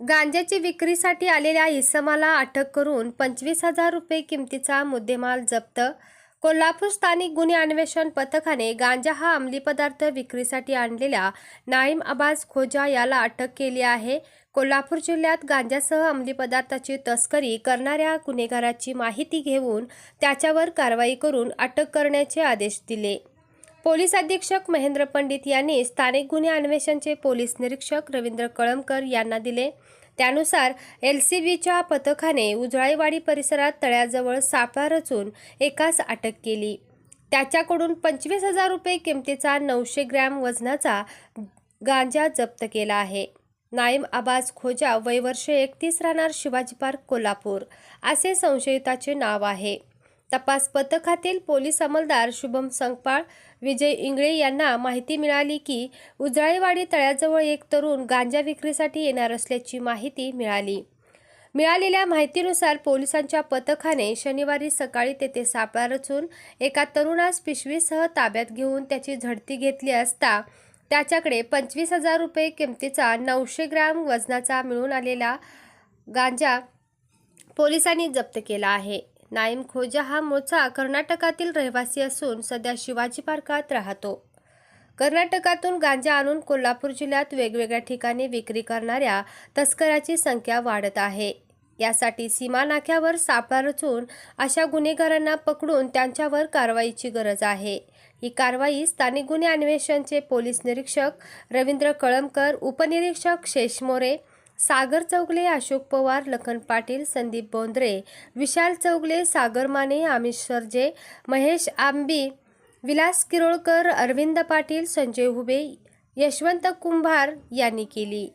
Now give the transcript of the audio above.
गांजाची विक्रीसाठी आलेल्या इसमाला अटक करून पंचवीस हजार रुपये किमतीचा मुद्देमाल जप्त. कोल्हापूर स्थानिक गुन्हे अन्वेषण पथकाने गांजा हा अंमली पदार्थ विक्रीसाठी आणलेल्या नाईम अबाज खोजा याला अटक केली आहे. कोल्हापूर जिल्ह्यात गांजासह अंमली पदार्थाची तस्करी करणाऱ्या गुन्हेगाराची माहिती घेऊन त्याच्यावर कारवाई करून अटक करण्याचे आदेश दिले. पोलीस अधीक्षक महेंद्र पंडित यांनी स्थानिक गुन्हे अन्वेषणचे पोलीस निरीक्षक रवींद्र कळमकर यांना दिले. त्यानुसार एल सी बीच्या पथकाने उजळाईवाडी परिसरात तळ्याजवळ सापळा रचून एकास अटक केली. त्याच्याकडून पंचवीस हजार रुपये किमतीचा नऊशे ग्रॅम वजनाचा गांजा जप्त केला आहे. नाईम आबाज खोजा वय वर्ष एकतीस राहणार शिवाजी पार्क कोल्हापूर. असे संशयिताचे नाव आहे. तपास पथकातील पोलीस अंमलदार शुभम संगपाळ विजय इंगळे यांना माहिती मिळाली की उजळाईवाडी तळ्याजवळ एक तरुण गांजा विक्रीसाठी येणार असल्याची माहिती मिळाली. मिळालेल्या माहितीनुसार पोलिसांच्या पथकाने शनिवारी सकाळी तेथे सापळा रचून एका तरुणास पिशवीसह ताब्यात घेऊन त्याची झडती घेतली असता त्याच्याकडे पंचवीस हजार रुपये किमतीचा नऊशे ग्रॅम वजनाचा मिळून आलेला गांजा पोलिसांनी जप्त केला आहे. नाईम खोजा हा मूळचा कर्नाटकातील रहिवासी असून सध्या शिवाजी पार्कात राहतो. कर्नाटकातून गांजा आणून कोल्हापूर जिल्ह्यात वेगवेगळ्या ठिकाणी विक्री करणाऱ्या तस्कराची संख्या वाढत आहे. यासाठी सीमा नाक्यावर सापळा रचून अशा गुन्हेगारांना पकडून त्यांच्यावर कारवाईची गरज आहे. ही कारवाई स्थानिक गुन्हे अन्वेषणचे पोलीस निरीक्षक रवींद्र कळमकर उपनिरीक्षक शेषमोरे सागर चौगले अशोक पवार लखन पाटील संदीप बोंद्रे विशाल चौगले सागर माने आमिष सरजे महेश आंबी विलास किरोळकर अरविंद पाटील संजय हुबे यशवंत कुंभार यांनी केली.